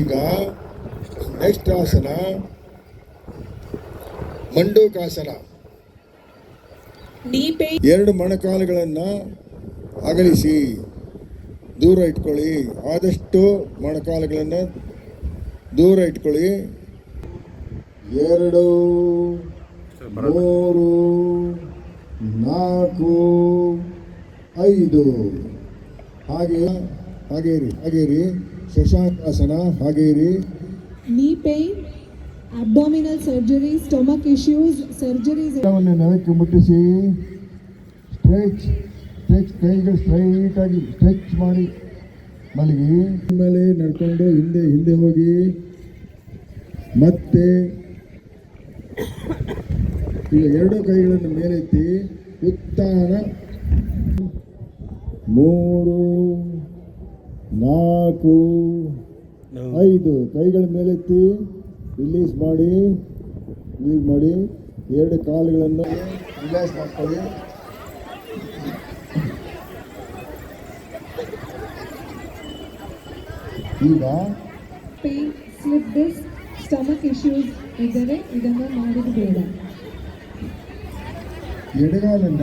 ಈಗ ನೆಕ್ಸ್ಟ್ ಆಸನ ಮಂಡೂಕಾಸನ. ಎರಡು ಮೊಣಕಾಲುಗಳನ್ನು ಅಗಲಿಸಿ ದೂರ ಇಟ್ಕೊಳ್ಳಿ. ಆದಷ್ಟು ಮೊಣಕಾಲುಗಳನ್ನು ದೂರ ಇಟ್ಕೊಳ್ಳಿ. ಎರಡು ಮೂರು ನಾಲ್ಕು ಐದು. ಹಾಗೆ ಹಾಗೇರಿ ಹಾಗೇರಿ Shashankasana ಹಾಗೇರಿ knee pain, abdominal surgery, stomach issues, surgeries. ಎಲ್ಲವನ್ನು ನೆಲಕ್ಕೆ ಮುಟ್ಟಿಸಿ. ಸ್ಟ್ರೆಚ್ ಸ್ಟ್ರೆಚ್ ಕೈಗಳು ಸ್ಟ್ರೈಟ್ ಆಗಿ ಸ್ಟ್ರೆಚ್ ಮಾಡಿ ಮಲಗಿ. ಮೇಲೆ ನಡ್ಕೊಂಡು ಹಿಂದೆ ಹಿಂದೆ ಹೋಗಿ. ಮತ್ತೆ ಈಗ ಎರಡು ಕೈಗಳನ್ನು ಮೇಲೆತ್ತಿ ಉತ್ತಾನ ಮೂರು. ನಾಲ್ಕು ಐದು. ಕೈಗಳ ಮೇಲೆತ್ತಿ ರಿಲೀಸ್ ಮಾಡಿ ರಿಲೀಸ್ ಮಾಡಿ. ಎರಡು ಕಾಲುಗಳನ್ನು ರಿಲ್ಯಾಕ್ಸ್ ಮಾಡ್ಕೊಳ್ಳಿ. ಈಗ pain slip disc stomach issues ಇದ್ದರೆ ಇದನ್ನು ಮಾಡಿದ ಬೇಡ. ಎಡಗಾಲನ್ನ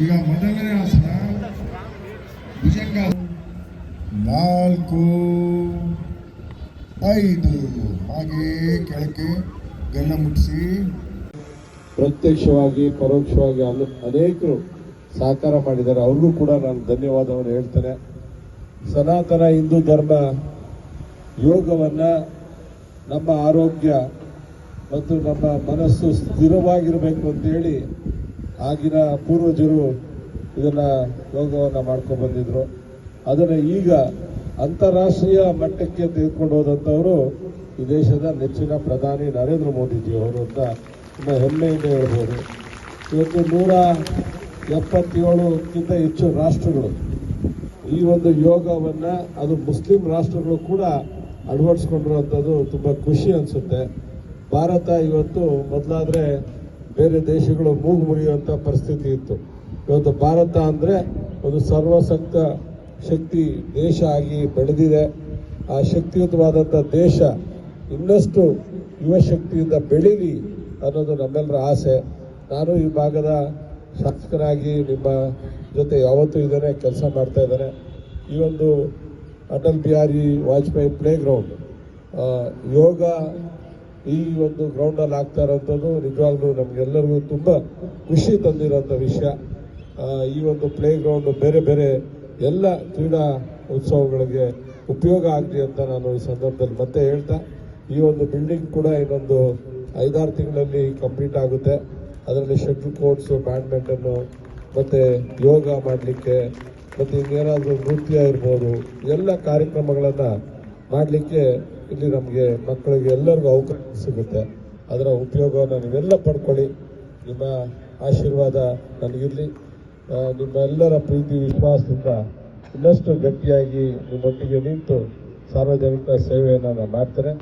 ಈಗ ಮೊದಲನೇ ಆಸನ ಭುಜಂಗ ನಾಲ್ಕು, ಐದು. ಹಾಗೆ ಕೆಳಕ್ಕೆ ಗಲ್ಲ ಮುಟ್ಟಿಸಿ. ಪ್ರತ್ಯಕ್ಷವಾಗಿ, ಪರೋಕ್ಷವಾಗಿ ಅನ- ಅನೇಕರು ಸಹಕಾರ ಮಾಡಿದ್ದಾರೆ. ಅವ್ರಿಗೂ ಕೂಡ ನಾನು ಧನ್ಯವಾದವನ್ನು ಹೇಳ್ತೇನೆ. ಸನಾತನ ಹಿಂದೂ ಧರ್ಮ ಯೋಗವನ್ನು ನಮ್ಮ ಆರೋಗ್ಯ ಮತ್ತು ನಮ್ಮ ಮನಸ್ಸು ಸ್ಥಿರವಾಗಿರಬೇಕು ಅಂತೇಳಿ ಆಗಿನ ಪೂರ್ವಜರು ಇದನ್ನ ಯೋಗವನ್ನ ಮಾಡ್ಕೊಂಡು ಬಂದಿದ್ರು. ಅದನ್ನ ಈಗ ಅಂತಾರಾಷ್ಟ್ರೀಯ ಮಟ್ಟಕ್ಕೆ ತೆಗೆದುಕೊಂಡು ಹೋದಂಥವರು ಈ ದೇಶದ ನೆಚ್ಚಿನ ಪ್ರಧಾನಿ ನರೇಂದ್ರ ಮೋದಿಜಿ ಅವರು ಅಂತ ತುಂಬ ಹೆಮ್ಮೆಯಿಂದ ಹೇಳ್ಬೋದು. ಇವತ್ತು ನೂರ ಎಪ್ಪತ್ತೇಳಕ್ಕಿಂತ ಹೆಚ್ಚು ರಾಷ್ಟ್ರಗಳು ಈ ಒಂದು ಯೋಗವನ್ನ, ಅದು ಮುಸ್ಲಿಂ ರಾಷ್ಟ್ರಗಳು ಕೂಡ ಅಳವಡಿಸ್ಕೊಂಡಿರುವಂಥದ್ದು ತುಂಬ ಖುಷಿ ಅನಿಸುತ್ತೆ. ಭಾರತ ಇವತ್ತು ಮೊದಲಾದ್ರೆ ಬೇರೆ ದೇಶಗಳು ಮೂಗು ಮುರಿಯುವಂಥ ಪರಿಸ್ಥಿತಿ ಇತ್ತು. ಇವತ್ತು ಭಾರತ ಅಂದರೆ ಒಂದು ಸರ್ವಸಕ್ತ ಶಕ್ತಿ ದೇಶ ಆಗಿ ಬೆಳೆದಿದೆ. ಆ ಶಕ್ತಿಯುತವಾದಂಥ ದೇಶ ಇನ್ನಷ್ಟು ಯುವ ಶಕ್ತಿಯಿಂದ ಬೆಳೀಲಿ ಅನ್ನೋದು ನಮ್ಮೆಲ್ಲರ ಆಸೆ. ನಾನು ಈ ಭಾಗದ ಶಾಸಕರಾಗಿ ನಿಮ್ಮ ಜೊತೆ ಯಾವತ್ತೂ ಇದ್ದೇನೆ, ಕೆಲಸ ಮಾಡ್ತಾ ಇದ್ದೇನೆ. ಈ ಒಂದು ಅಟಲ್ ಬಿಹಾರಿ ವಾಜಪೇಯಿ ಪ್ಲೇ ಗ್ರೌಂಡ್ ಯೋಗ ಈ ಒಂದು ಗ್ರೌಂಡಲ್ಲಿ ಆಗ್ತಾ ಇರೋಂಥದ್ದು ನಿಜವಾಗ್ಲೂ ನಮಗೆಲ್ಲರಿಗೂ ತುಂಬ ಖುಷಿ ತಂದಿರೋಂಥ ವಿಷಯ. ಈ ಒಂದು ಪ್ಲೇ ಗ್ರೌಂಡ್ ಬೇರೆ ಬೇರೆ ಎಲ್ಲ ಕ್ರೀಡಾ ಉತ್ಸವಗಳಿಗೆ ಉಪಯೋಗ ಆಗಲಿ ಅಂತ ನಾನು ಈ ಸಂದರ್ಭದಲ್ಲಿ ಮತ್ತೆ ಹೇಳ್ತಾ, ಈ ಒಂದು ಬಿಲ್ಡಿಂಗ್ ಕೂಡ ಇನ್ನೊಂದು ಐದಾರು ತಿಂಗಳಲ್ಲಿ ಕಂಪ್ಲೀಟ್ ಆಗುತ್ತೆ. ಅದರಲ್ಲಿ ಶಟ್ಲ್ ಕೋರ್ಟ್ಸು ಬ್ಯಾಡ್ಮಿಂಟನ್ ಮತ್ತು ಯೋಗ ಮಾಡಲಿಕ್ಕೆ, ಮತ್ತು ಇನ್ನೇನಾದರೂ ನೃತ್ಯ ಇರ್ಬೋದು, ಎಲ್ಲ ಕಾರ್ಯಕ್ರಮಗಳನ್ನು ಮಾಡಲಿಕ್ಕೆ ಇಲ್ಲಿ ನಮಗೆ ಮಕ್ಕಳಿಗೆ ಎಲ್ಲರಿಗೂ ಅವಕಾಶ ಸಿಗುತ್ತೆ. ಅದರ ಉಪಯೋಗವನ್ನು ನೀವೆಲ್ಲ ಪಡ್ಕೊಳ್ಳಿ. ನಿಮ್ಮ ಆಶೀರ್ವಾದ ನನಗಿರಲಿ. ನಿಮ್ಮೆಲ್ಲರ ಪ್ರೀತಿ, ವಿಶ್ವಾಸದಿಂದ ಇನ್ನಷ್ಟು ಗಟ್ಟಿಯಾಗಿ ನಿಮ್ಮೊಟ್ಟಿಗೆ ನಿಂತು ಸಾರ್ವಜನಿಕ ಸೇವೆಯನ್ನು ನಾನು ಮಾಡ್ತೇನೆ.